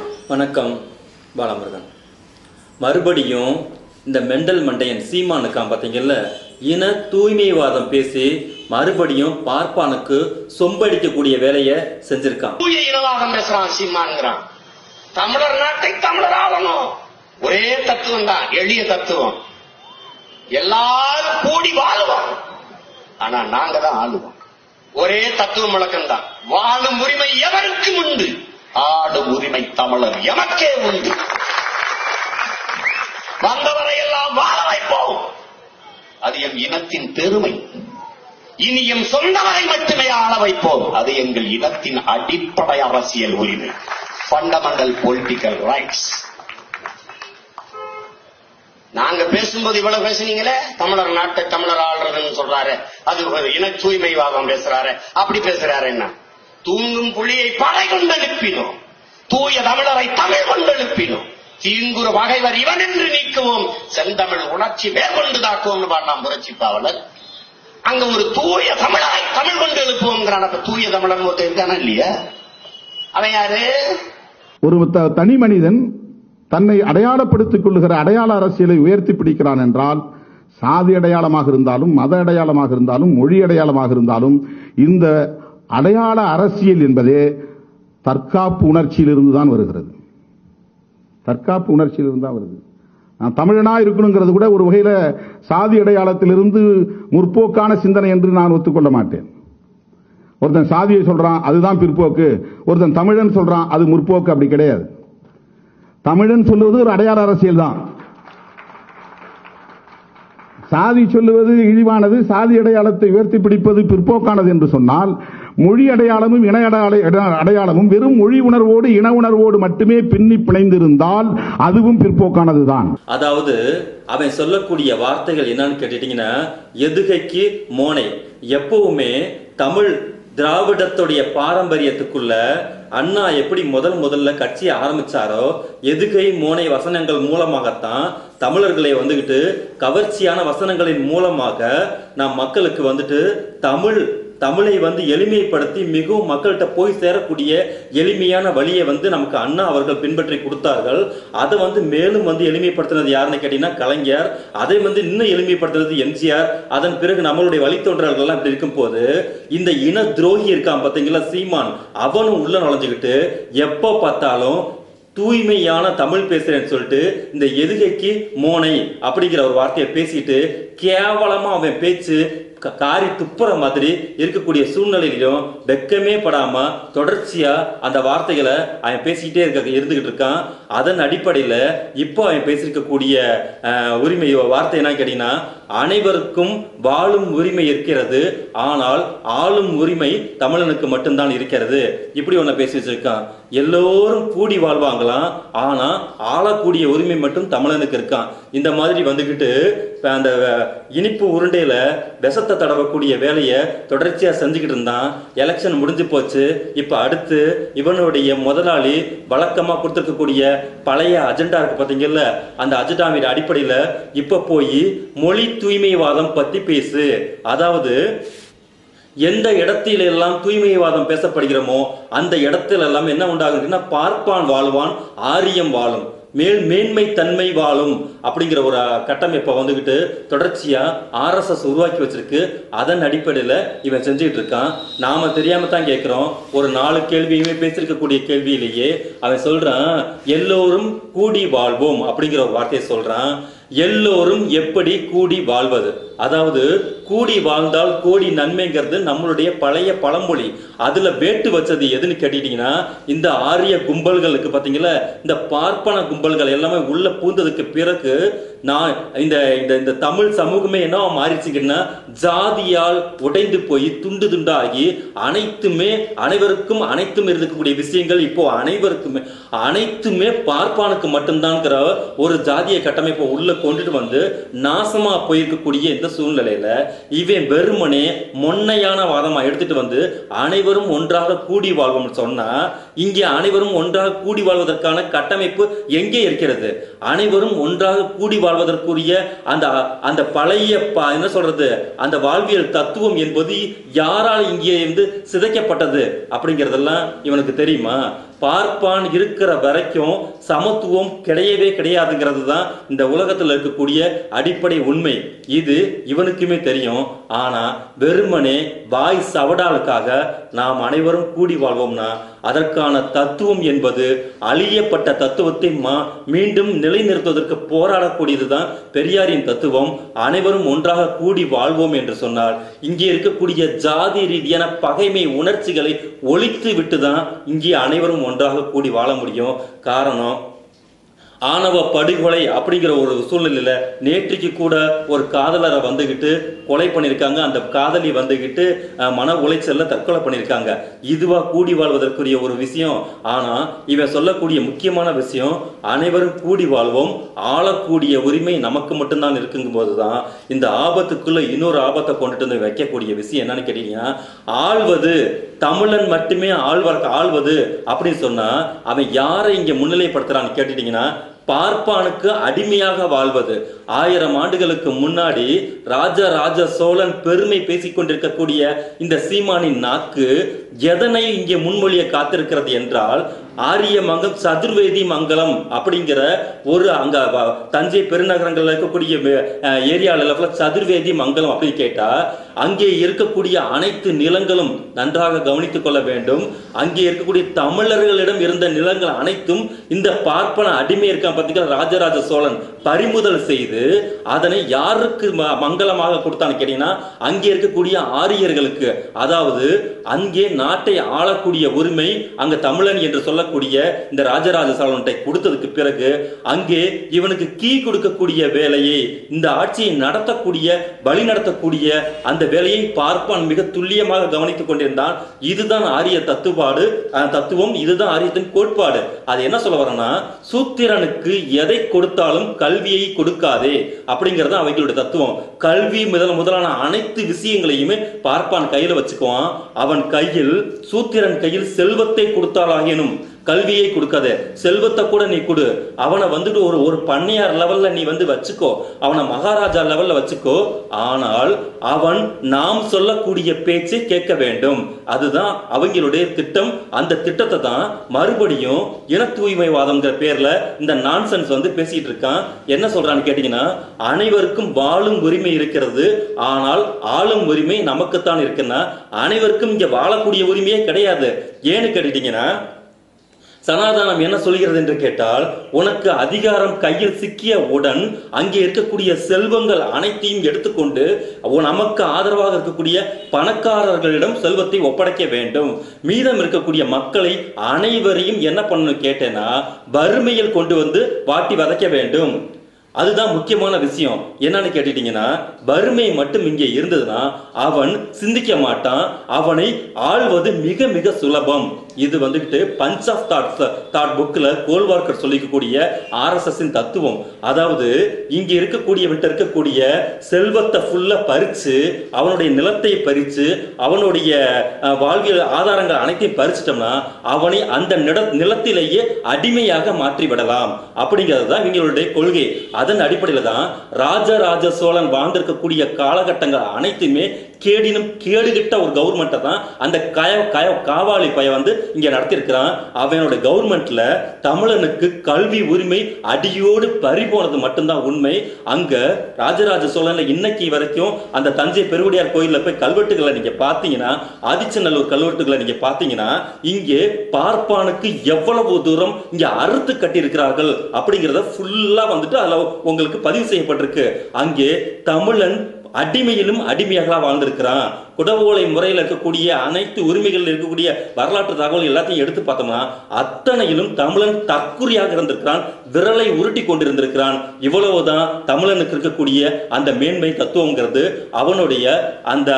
வணக்கம் பாலமுருகன் மறுபடியும் இந்த மெண்டல் மண்டையன் சீமானுக்கான் பார்த்தீங்கல்ல இன தூய்மைவாதம் பேசி மறுபடியும் பார்ப்பானுக்கு சொம்படிக்கக்கூடிய வேலையை செஞ்சிருக்கான். தூய இனவாதம் பேசுறான் சீமான்ங்கிறான். தமிழர் நாட்டை தமிழர் ஆளணும் ஒரே தத்துவம் தான் எளிய தத்துவம். எல்லாரும் கூடி வாழுவோம். ஆனா நாங்க தான் ஆளுவோம். ஒரே தத்துவம் முழக்கம் தான் வாழும் உரிமை எவருக்கும் உண்டு? ஆடும் உரிமை தமிழர் எமக்கே உண்டு. வந்தவரை எல்லாம் வாழ வைப்போம். அது என் இனத்தின் பெருமை. இனி என் சொந்தவரை மட்டுமே ஆள வைப்போம். அது எங்கள் இனத்தின் அடிப்படை அரசியல் உரிமை. ஃபண்டமெண்டல் பொலிட்டிக்கல் ரைட்ஸ் நாங்க பேசும்போது இவ்வளவு பேசுனீங்களே? தமிழர் நாட்டை தமிழர் ஆள்றதுன்னு சொல்றாரு. அது ஒரு இன தூய்மைவாதம் பேசுறாரு. அப்படி பேசுறாரு என்ன? தூங்கும் புலியை படை கொண்டு எழுப்பினோம். தூய தமிழரை தமிழ் கொண்டு எழுப்பினோம். தீங்குற பகைவர் இவன் என்று நீக்குவோம். செந்தமிழ் உணர்ச்சி மேற்கொண்டு தாக்குவோம்னு பாடலாம் புரட்சி பாவலர். அங்க ஒரு தூய தமிழரை தமிழ் கொண்டு எழுப்புவோங்கிறான் அப்ப தூய தமிழன் ஒருத்தர் இருக்கானா இல்லையா? அவன் யாரு? ஒரு த- தனி மனிதன் தன்னை அடையாளப்படுத்திக் கொள்ளுகிற அடையாள அரசியலை உயர்த்தி பிடிக்கிறான் என்றால் சாதி அடையாளமாக இருந்தாலும் மத அடையாளமாக இருந்தாலும் மொழி அடையாளமாக இருந்தாலும் இந்த அடையாள அரசியல் என்பதே தற்காப்பு உணர்ச்சியிலிருந்து தான் வருகிறது. தற்காப்பு உணர்ச்சியிலிருந்து தான் வருது. நான் தமிழனா இருக்கணுங்கிறது கூட ஒரு வகையில சாதி அடையாளத்திலிருந்து முற்போக்கான சிந்தனை என்று நான் ஒத்துக்கொள்ள மாட்டேன். ஒருத்தன் சாதியை சொல்றான் அதுதான் பிற்போக்கு. ஒருத்தன் தமிழன் சொல்றான் அது முற்போக்கு அப்படி கிடையாது. தமிழன் சொல்லுவது ஒரு அடையாள அரசியல் தான். சாதி சொல்லுவது இழிவானது சாதி அடையாளத்தை உயர்த்தி பிடிப்பது பிற்போக்கானது என்று சொன்னால் மொழி அடையாளமும் இன அடையாள- அடையாளமும் வெறும் மொழி உணர்வோடு இன உணர்வோடு மட்டுமே பின்னி பிணைந்திருந்தால் அதுவும் பிற்போக்கானதுதான். அதாவது அவன் சொல்லக்கூடிய வார்த்தைகள் என்னன்னு கேட்டுட்டீங்கன்னா எதுகைக்கு மோனை. எப்பவுமே தமிழ் திராவிடத்துடைய பாரம்பரியத்துக்குள்ள அண்ணா எப்படி முதல் முதல்ல கட்சியை ஆரம்பிச்சாரோ எதுகை மோனை வசனங்கள் மூலமாகத்தான் தமிழர்களை வந்துகிட்டு கவர்ச்சியான வசனங்களின் மூலமாக நாம் மக்களுக்கு வந்துட்டு தமிழ் தமிழை வந்து எளிமைப்படுத்தி மிகவும் மக்கள்கிட்ட போய் சேரக்கூடிய எளிமையான வழியை வந்து நமக்கு அண்ணா அவர்கள் பின்பற்றி கொடுத்தார்கள். அதை வந்து மேலும் வந்து எளிமைப்படுத்தினது யாருன்னு கேட்டீங்கன்னா கலைஞர். அதை வந்து இன்னும் எளிமைப்படுத்தினது எம்ஜிஆர். அதன் பிறகு நம்மளுடைய வழித்தோன்றல்கள் இப்படி இருக்கும் போது இந்த இன துரோகி இருக்கான் பார்த்தீங்களா சீமான். அவனும் உள்ள நுழைஞ்சுக்கிட்டு எப்போ பார்த்தாலும் தூய்மையான தமிழ் பேசுறேன்னு சொல்லிட்டு இந்த எதுகைக்கு மோனை அப்படிங்கிற ஒரு வார்த்தையை பேசிட்டு கேவலமா அவன் பேச்சு காரி துப்புற மாதிரி இருக்கக்கூடிய சூழ்நிலையிலும் வெக்கமே படாம தொடர்ச்சியா அந்த வார்த்தைகளை அவன் பேசிக்கிட்டே இருக்க இருந்துகிட்டு இருக்கான். அதன் அடிப்படையில் இப்போ அவன் பேசியிருக்கக்கூடிய உரிமை வார்த்தை என்ன கேட்டீங்கன்னா அனைவருக்கும் வாழும் உரிமை இருக்கிறது. ஆனால் ஆளும் உரிமை தமிழனுக்கு மட்டும்தான் இருக்கிறது. இப்படி ஒண்ணு பேசி வச்சிருக்கான். எல்லோரும் கூடி வாழ்வாங்களாம். ஆனா ஆளக்கூடிய உரிமை மட்டும் தமிழனுக்கு இருக்கான். இந்த மாதிரி வந்துகிட்டு அந்த இனிப்பு உருண்டையில விஷத்தை தடவக்கூடிய வேலையை தொடர்ச்சியா செஞ்சுக்கிட்டு இருந்தான். எலெக்ஷன் முடிஞ்சு போச்சு. இப்ப அடுத்து இவனுடைய முதலாளி வழக்கமா கொடுத்துருக்கக்கூடிய பழைய அஜெண்டா இருக்கு பாத்தீங்கல்ல அந்த அஜெண்டாவின் அடிப்படையில இப்ப போய் மொழி தூய்மைவாதம் பத்தி பேசு. அதாவது எந்த இடத்தில எல்லாம் தூய்மைவாதம் பேசப்படுகிறோமோ அந்த இடத்துல எல்லாம் என்ன உண்டாகுதுன்னா பார்ப்பான் வாழ்வான் ஆரியம் வாழும். மேல் மேன்மை தன்மை வாழும் அப்படிங்கிற ஒரு கட்டமைப்பை வந்துக்கிட்டு தொடர்ச்சியாக ஆர்எஸ்எஸ் உருவாக்கி வச்சிருக்கு. அதன் அடிப்படையில் இவன் செஞ்சுக்கிட்டு இருக்கான் நாம் தெரியாமல் தான் கேட்குறோம். ஒரு நாலு கேள்வியுமே பேசியிருக்கக்கூடிய கேள்வியிலேயே அவன் சொல்கிறான் எல்லோரும் கூடி வாழ்வோம் அப்படிங்கிற ஒரு வார்த்தையை சொல்கிறான் எல்லோரும் எப்படி கூடி வாழ்வது? அதாவது கூடி வாழ்ந்தால் கோடி நன்மைங்கிறது நம்மளுடைய பழைய பழமொழி. அதுல வேட்டு வச்சது எதுன்னு கேட்டீங்கன்னா இந்த ஆரிய கும்பல்களுக்கு பாத்தீங்களா இந்த பார்ப்பன கும்பல்கள் எல்லாமே உள்ள பூந்ததுக்கு பிறகு நான் இந்த இந்த இந்த தமிழ் சமூகமே என்ன மாறிச்சுங்கன்னா ஜாதியால் உடைந்து போய் துண்டு துண்டாகி அனைத்துமே அனைவருக்கும் அனைத்தும் இருக்கக்கூடிய விஷயங்கள் இப்போ அனைவருக்குமே அனைத்துமே பார்ப்பானுக்கு மட்டும்தான்ங்கிற ஒரு ஜாதிய கட்டமைப்பை உள்ள கொண்டுட்டு வந்து நாசமா போயிருக்கக்கூடிய இந்த சூழ்நிலையில இவன் வெறுமனே மொன்னையான வாதமா எடுத்துட்டு வந்து அனைவரும் ஒன்றாக கூடி வாழ்வோம்னு சொன்னா இங்கே அனைவரும் ஒன்றாக கூடி வாழ்வதற்கான கட்டமைப்பு எங்கே இருக்கிறது? அனைவரும் ஒன்றாக கூடி வாழ்வதற்குரிய அந்த அந்த பழைய என்ன சொல்றது? அந்த வாழ்வியல் தத்துவம் என்பது யாரால் இங்கே இருந்து சிதைக்கப்பட்டது அப்படிங்கிறதெல்லாம் இவனுக்கு தெரியுமா? பார்ப்பான் இருக்கிற வரைக்கும் சமத்துவம் கிடையவே கிடையாதுங்கிறது தான் இந்த உலகத்தில் இருக்கக்கூடிய அடிப்படை உண்மை. இது இவனுக்குமே தெரியும். ஆனா வெறுமனே வாய் சவடாலுக்காக நாம் அனைவரும் கூடி வாழ்வோம்னா அதற்கான தத்துவம் என்பது அழியப்பட்ட தத்துவத்தை மா- மீண்டும் நிலைநிறுத்துவதற்கு போராடக்கூடியதுதான் பெரியாரின் தத்துவம். அனைவரும் ஒன்றாக கூடி வாழ்வோம் என்று சொன்னார். இங்கே இருக்கக்கூடிய ஜாதி ரீதியான பகைமை உணர்ச்சிகளை ஒழித்து விட்டு தான் இங்கே அனைவரும் ஒன்றாக கூடி வாழ முடியும். காரணம் ஆணவ படுகொலை அப்படிங்கிற ஒரு சூழ்நிலையில் நேற்றுக்கு கூட ஒரு காதலரை வந்துக்கிட்டு கொலை பண்ணியிருக்காங்க. அந்த காதலி வந்துக்கிட்டு மன உளைச்சலில் தற்கொலை பண்ணியிருக்காங்க. இதுவாக கூடி வாழ்வதற்குரிய ஒரு விஷயம். ஆனால் இவன் சொல்லக்கூடிய முக்கியமான விஷயம் அனைவரும் கூடி வாழ்வோம். ஆளக்கூடிய உரிமை நமக்கு மட்டும்தான் இருக்குங்கும் போதுதான் இந்த ஆபத்துக்குள்ளே இன்னொரு ஆபத்தை கொண்டுட்டு வந்து வைக்கக்கூடிய விஷயம் என்னன்னு கேட்டீங்கன்னா ஆள்வது தமிழன் மட்டுமே ஆழ்வர் ஆள்வது அப்படின்னு சொன்னா அவன் யாரை இங்க முன்னிலைப்படுத்துறான்னு கேட்டுட்டீங்கன்னா பார்ப்பானுக்கு அடிமையாக வாழ்வது. ஆயிரம் ஆண்டுகளுக்கு முன்னாடி ராஜராஜ சோழன் பெருமை பேசிக் கொண்டிருக்கக்கூடிய இந்த சீமானின் நாக்கு எதனை இங்கே முன்மொழிய காத்திருக்கிறது என்றால் ஆரிய மங்கம் சதுர்வேதி மங்கலம் அப்படிங்கிற ஒரு அங்க தஞ்சை பெருநகரங்கள்ல இருக்கக்கூடிய ஏரியாவில் சதுர்வேதி மங்கலம் அப்படின்னு கேட்டா அங்கே இருக்கக்கூடிய அனைத்து நிலங்களும் நன்றாக கவனித்துக் கொள்ள வேண்டும். அங்கே இருக்கக்கூடிய தமிழர்களிடம் இருந்த நிலங்கள் அனைத்தும் இந்த பார்ப்பன அடிமை இருக்கான் பார்த்தீங்கன்னா ராஜராஜ சோழன் பறிமுதல் செய்து அதனை யாருக்கு மங்களமாக மங்கலமாக கொடுத்தான்னு கேட்டீங்கன்னா அங்கே இருக்கக்கூடிய ஆரியர்களுக்கு. அதாவது அங்கே நாட்டை ஆளக்கூடிய உரிமை அங்க தமிழன் என்று சொல்ல சொல்லக்கூடிய இந்த ராஜராஜ சோழன்ட்டை கொடுத்ததுக்கு பிறகு அங்கே இவனுக்கு கீ கொடுக்கக்கூடிய வேலையை இந்த ஆட்சியை நடத்தக்கூடிய வழி நடத்தக்கூடிய அந்த வேலையை பார்ப்பான் மிக துல்லியமாக கவனித்துக் கொண்டிருந்தான். இதுதான் ஆரிய தத்துவாடு. தத்துவம் இதுதான் ஆரியத்தின் கோட்பாடு. அது என்ன சொல்ல வரேன்னா சூத்திரனுக்கு எதை கொடுத்தாலும் கல்வியை கொடுக்காதே அப்படிங்கிறது அவங்களுடைய தத்துவம். கல்வி முதல் முதலான அனைத்து விஷயங்களையுமே பார்ப்பான் கையில் வச்சுக்குவான். அவன் கையில் சூத்திரன் கையில் செல்வத்தை கொடுத்தாலாகினும் கல்வியை கொடுக்காத செல்வத்தை கூட நீ கொடு. அவனை வந்துட்டு ஒரு ஒரு பண்ணையார் லெவல்ல நீ வந்து வச்சுக்கோ. அவனை மகாராஜா லெவல்ல வச்சுக்கோ. ஆனால் அவன் நாம் சொல்லக்கூடிய பேச்சை கேட்க வேண்டும். அதுதான் அவங்களுடைய திட்டம். அந்த திட்டத்தை தான் மறுபடியும் இன தூய்மைவாதம்ங்கிற பேர்ல இந்த நான்சென்ஸ் வந்து பேசிட்டு இருக்கான். என்ன சொல்றான்னு கேட்டீங்கன்னா அனைவருக்கும் வாழும் உரிமை இருக்கிறது. ஆனால் ஆளும் உரிமை நமக்குத்தான் இருக்குன்னா அனைவருக்கும் இங்க வாழக்கூடிய உரிமையே கிடையாது. ஏன்னு கேட்டீங்கன்னா சனாதனம் என்ன சொல்கிறது என்று கேட்டால் உனக்கு அதிகாரம் கையில் சிக்கிய உடன் அங்கே இருக்கக்கூடிய செல்வங்கள் அனைத்தையும் எடுத்துக்கொண்டு நமக்கு ஆதரவாக இருக்கக்கூடிய பணக்காரர்களிடம் செல்வத்தை ஒப்படைக்க வேண்டும். மீதம் இருக்கக்கூடிய மக்களை அனைவரையும் என்ன பண்ணணும் கேட்டேன்னா வறுமையில் கொண்டு வந்து வாட்டி வதைக்க வேண்டும். அதுதான் முக்கியமான விஷயம். என்னன்னு கேட்டுட்டீங்கன்னா வறுமை மட்டும் இங்கே இருந்ததுன்னா அவன் சிந்திக்க மாட்டான். அவனை ஆள்வது மிக மிக சுலபம். இது வந்துக்கிட்டு பஞ்ச் ஆஃப் தாட்ஸ் தாட் புக்கில் கோல்வார்க்கர் சொல்லிக்கக்கூடிய ஆர்எஸ்எஸ்ஸின் தத்துவம். அதாவது இங்கே இருக்கக்கூடியவன்ட்ட இருக்கக்கூடிய செல்வத்தை ஃபுல்லாக பறித்து அவனுடைய நிலத்தை பறித்து அவனுடைய வாழ்வியல் ஆதாரங்கள் அனைத்தையும் பறிச்சிட்டோம்னா அவனை அந்த நில நிலத்திலேயே அடிமையாக மாற்றி விடலாம். அப்படிங்கிறது தான் இவங்களுடைய கொள்கை. அதன் அடிப்படையில் தான் ராஜராஜ சோழன் வாழ்ந்திருக்கக்கூடிய காலகட்டங்கள் அனைத்துமே கேடினும் கேடுகிட்ட ஒரு கவர்மெண்ட்டை தான் அந்த கய கய காவாலி பைய வந்து இங்கே நடத்தியிருக்கிறான். அவனோட கவர்மெண்ட்ல தமிழனுக்கு கல்வி உரிமை அடியோடு பறி போனது மட்டும்தான் உண்மை. அங்க ராஜராஜ சோழன்ல இன்னைக்கு வரைக்கும் அந்த தஞ்சை பெருவுடையார் கோயிலில் போய் கல்வெட்டுகளை நீங்க பார்த்தீங்கன்னா ஆதிச்சநல்லூர் கல்வெட்டுகளை நீங்க பார்த்தீங்கன்னா இங்கே பார்ப்பானுக்கு எவ்வளவு தூரம் இங்க அறுத்து கட்டியிருக்கிறார்கள் அப்படிங்கிறத ஃபுல்லா வந்துட்டு அதில் உங்களுக்கு பதிவு செய்யப்பட்டிருக்கு. அங்கே தமிழன் அடிமையிலும் அடிமையாக வாழ்ந்திருக்கிறான். குடவோலை முறையில் இருக்கக்கூடிய அனைத்து உரிமைகள் இருக்கக்கூடிய வரலாற்று தகவல் எல்லாத்தையும் எடுத்து பார்த்தோம்னா அத்தனையிலும் தமிழன் தற்குறியாக இருந்திருக்கிறான் விரலை உருட்டி கொண்டிருந்திருக்கிறான். இவ்வளவுதான் தமிழனுக்கு இருக்கக்கூடிய அந்த மேன்மை தத்துவங்கிறது. அவனுடைய அந்த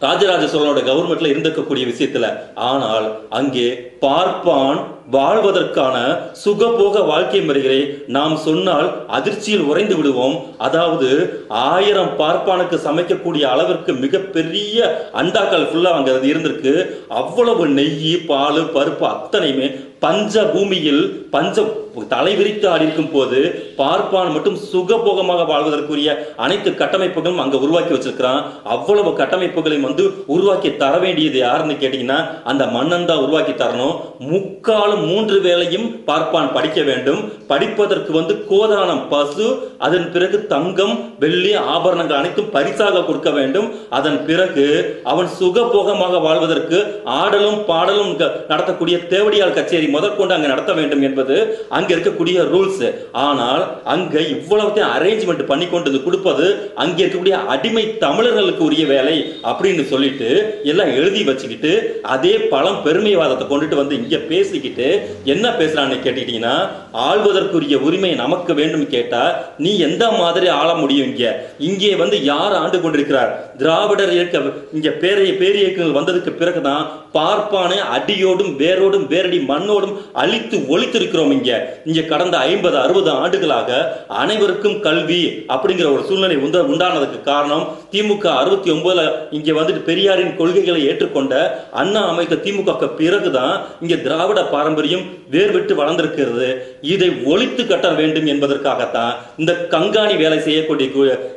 ராஜராஜ சோழனோட கவர்மெண்ட்ல இருந்திருக்கக்கூடிய விஷயத்துல. ஆனால் அங்கே பார்ப்பான் வாழ்வதற்கான சுகபோக வாழ்க்கை முறைகளை நாம் சொன்னால் அதிர்ச்சியில் உறைந்து விடுவோம். அதாவது ஆயிரம் பார்ப்பானுக்கு சமைக்கக்கூடிய அளவிற்கு மிகப்பெரிய அண்டாக்கள் ஃபுல்லா அங்க இருந்திருக்கு. அவ்வளவு நெய் பால் பருப்பு அத்தனையுமே பஞ்ச பூமியில் பஞ்ச தலை விரித்து ஆடிருக்கும் போது பார்ப்பான் மட்டும் சுகபோகமாக வாழ்வதற்குரிய அனைத்து கட்டமைப்புகளும் அங்க உருவாக்கி வச்சிருக்கிறான். அவ்வளவு கட்டமைப்புகளையும் வந்து உருவாக்கி தர வேண்டியது யாருன்னு கேட்டீங்கன்னா அந்த மன்னன் தான் உருவாக்கி தரணும். முக்காலும் மூன்று வேளையும் பார்ப்பான் படிக்க வேண்டும். படிப்பதற்கு வந்து கோதானம் பசு அதன் பிறகு தங்கம் வெள்ளி ஆபரணங்கள் அனைத்தும் பரிசாக கொடுக்க வேண்டும். அதன் பிறகு அவன் சுகபோகமாக வாழ்வதற்கு ஆடலும் பாடலும் நடத்தக்கூடிய தேவடியால் கச்சேரி முதற்கொண்டு அங்கே நடத்த வேண்டும் என்பது அங்கே இருக்கக்கூடிய ரூல்ஸ் ஆனால் அங்கே இவ்வளவுத்தையும் அரேஞ்ச்மெண்ட் பண்ணி கொண்டு கொடுப்பது அங்கே இருக்கக்கூடிய அடிமை தமிழர்களுக்கு உரிய வேலை அப்படின்னு சொல்லிட்டு எல்லாம் எழுதி வச்சுக்கிட்டு அதே பழம் பெருமைவாதத்தை கொண்டுட்டு வந்து இங்கே பேசிக்கிட்டு என்ன பேசுறான்னு கேட்டுக்கிட்டீங்கன்னா ஆள்வதற்குரிய உரிமை நமக்கு வேண்டும் கேட்டா நீ எந்த மாதிரி ஆள முடியும் இங்க? இங்கே வந்து யார் ஆண்டு கொண்டிருக்கிறார்? திராவிடர் இயக்க இங்க பேரைய பேரியக்கங்கள் வந்ததுக்கு பிறகுதான் பார்ப்பானே அடியோடும் வேரோடும் வேரடி மண்ணோடும் அழித்து ஒழித்திருக்கிறோம் இங்க. இங்க கடந்த ஐம்பது அறுபது ஆண்டுகளாக அனைவருக்கும் கல்வி அப்படிங்கிற ஒரு சூழ்நிலை உண்ட- உண்டானதுக்கு காரணம் திமுக அறுபத்தி ஒன்பதுல இங்க வந்துட்டு பெரியாரின் கொள்கைகளை ஏற்றுக்கொண்ட அண்ணா அமைத்த திமுக பிறகுதான் இங்க திராவிட பாரம்பரியம் வேர்விட்டு வளர்ந்திருக்கிறது. இதை ஒழித்து கட்ட வேண்டும் என்பதற்காகத்தான் இந்த கங்காணி வேலை செய்யக்கூடிய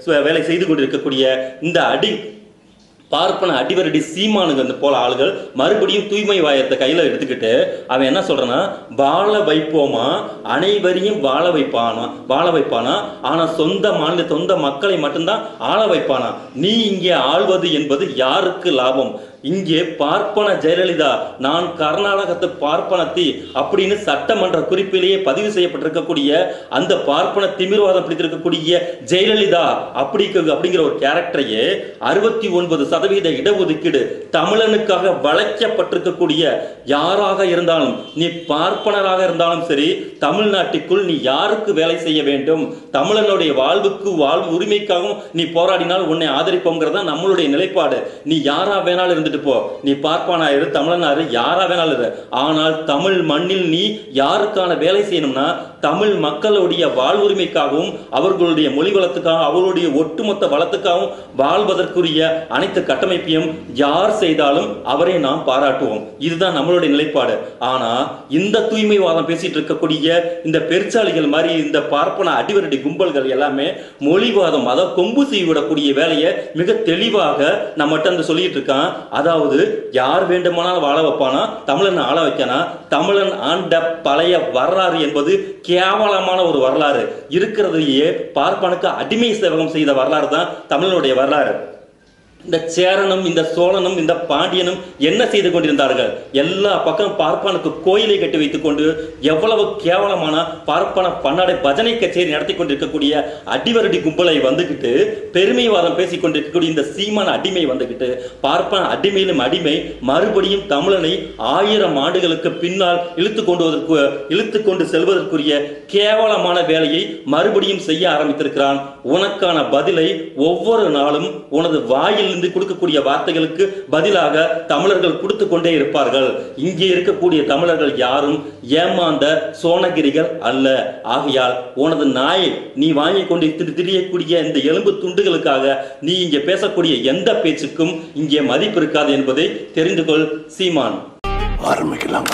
வேலை செய்து கொண்டிருக்கக்கூடிய இந்த அடி பார்ப்பன அடிவரடி சீமானுங்க வந்து போல ஆளுகள் மறுபடியும் தூய்மை வாயத்தை கையில் எடுத்துக்கிட்டு அவன் என்ன சொல்றான்னா வாழ வைப்போமா? அனைவரையும் வாழ வைப்பானா? வாழ வைப்பானா? ஆனால் சொந்த மாநில சொந்த மக்களை மட்டும்தான் ஆள வைப்பானா? நீ இங்கே ஆள்வது என்பது யாருக்கு லாபம்? இங்கே பார்ப்பன ஜெயலலிதா நான் கர்நாடகத்து பார்ப்பனத்தி அப்படின்னு சட்டமன்ற குறிப்பிலேயே பதிவு செய்யப்பட்டிருக்கக்கூடிய அந்த பார்ப்பன திமிர்வாதம் பிடித்திருக்கக்கூடிய ஜெயலலிதா அப்படி அப்படிங்கிற ஒரு கேரக்டரையே அறுபத்தி ஒன்பது சதவீத இடஒதுக்கீடு தமிழனுக்காக வளைக்கப்பட்டிருக்கக்கூடிய யாராக இருந்தாலும் நீ பார்ப்பனராக இருந்தாலும் சரி தமிழ்நாட்டுக்குள் நீ யாருக்கு வேலை செய்ய வேண்டும்? தமிழனுடைய வாழ்வுக்கு வாழ்வு உரிமைக்காகவும் நீ போராடினால் உன்னை ஆதரிப்போங்கிறதா நம்மளுடைய நிலைப்பாடு. நீ யாரா வேணாலும் இருந்துட்டு போ. நீ பார்ப்பானா இரு தமிழனா யாரா வேணாலும் இரு. ஆனால் தமிழ் மண்ணில் நீ யாருக்கான வேலை செய்யணும்னா தமிழ் மக்களுடைய வாழ்வுரிமைக்காகவும் அவர்களுடைய மொழி வளத்துக்காகவும் அவர்களுடைய ஒட்டுமொத்த வளத்துக்காகவும் வாழ்வதற்குரிய அனைத்து கட்டமைப்பையும் யார் செய்தாலும் அவரை நாம் பாராட்டுவோம். இதுதான் நம்மளுடைய நிலைப்பாடு. ஆனா இந்த தூய்மைவாதம் பேசிட்டு இருக்கக்கூடிய இந்த பெருச்சாளிகள் மாதிரி இந்த பார்ப்பன அடிவரடி கும்பல்கள் எல்லாமே மொழிவாதம் அதாவது கொம்பு செய்விடக்கூடிய வேலையை மிக தெளிவாக நம்மகிட்ட வந்து சொல்லிட்டு இருக்கான். அதாவது யார் வேண்டுமானாலும் வாழ வைப்பானா? தமிழன் ஆள வைக்கானா? தமிழன் ஆண்ட பழைய வரலாறு என்பது கேவலமான ஒரு வரலாறு. இருக்கிறதையே பார்ப்பனுக்கு அடிமை சேவகம் செய்த வரலாறு தான் தமிழனுடைய வரலாறு. இந்த சேரனும் இந்த சோழனும் இந்த பாண்டியனும் என்ன செய்து கொண்டிருந்தார்கள்? எல்லா பக்கம் பார்ப்பானுக்கு கோயிலை கட்டி வைத்துக் கொண்டு எவ்வளவு கேவலமான பார்ப்பன பன்னாடை பஜனை கச்சேரி நடத்தி கொண்டிருக்கக்கூடிய அடிவரடி கும்பலை வந்துகிட்டு பெருமைவாதம் பேசிக் கொண்டிருக்கக்கூடிய இந்த சீமான அடிமை வந்துகிட்டு பார்ப்பன அடிமையிலும் அடிமை மறுபடியும் தமிழனை ஆயிரம் ஆண்டுகளுக்கு பின்னால் இழுத்து கொண்டுவதற்கு இழுத்து கொண்டு செல்வதற்குரிய கேவலமான வேலையை மறுபடியும் செய்ய ஆரம்பித்திருக்கிறான். உனக்கான பதிலை ஒவ்வொரு நாளும் உனது வாயில் இருந்து கொடுக்கக்கூடிய வார்த்தைகளுக்கு பதிலாக தமிழர்கள் கொடுத்து கொண்டே இருப்பார்கள். இங்கே இருக்கக்கூடிய தமிழர்கள் யாரும் ஏமாந்த சோனகிரிகள் அல்ல. ஆகையால் உனது நாயை நீ வாங்கி கொண்டு திரியக்கூடிய இந்த எலும்பு துண்டுகளுக்காக நீ இங்கே பேசக்கூடிய எந்த பேச்சுக்கும் இங்கே மதிப்பு இருக்காது என்பதை தெரிந்து கொள் சீமான். ஆரம்பிக்கலாம்.